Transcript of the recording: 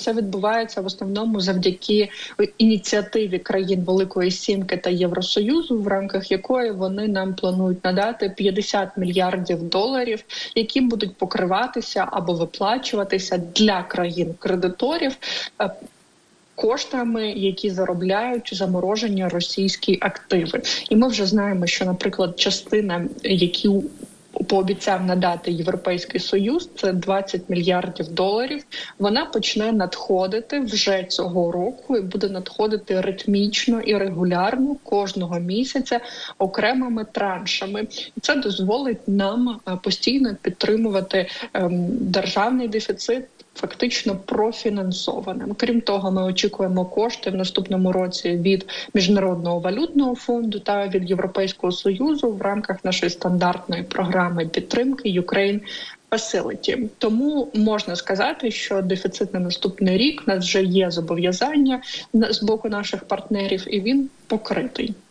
Це відбувається в основному завдяки ініціативі країн Великої Сімки та Євросоюзу, в рамках якої вони нам планують надати 50 мільярдів доларів, які будуть покриватися або виплачуватися для країн кредиторів. е, Коштами, які заробляють заморожені російські активи, і ми вже знаємо, що, наприклад, частина, які пообіцяв надати Європейський Союз, це 20 мільярдів доларів. Вона почне надходити вже цього року і буде надходити ритмічно і регулярно кожного місяця окремими траншами. Це дозволить нам е, постійно підтримувати ем, державний дефіцит. Фактично профінансованим. Крім того, ми очікуємо кошти в наступному році від міжнародного валютного фонду та від Європейського союзу в рамках нашої стандартної програми підтримки Ukraine Facility. Тому можна сказати, що дефіцит на наступний рік у нас вже є зобов'язання з боку наших партнерів, і він покритий.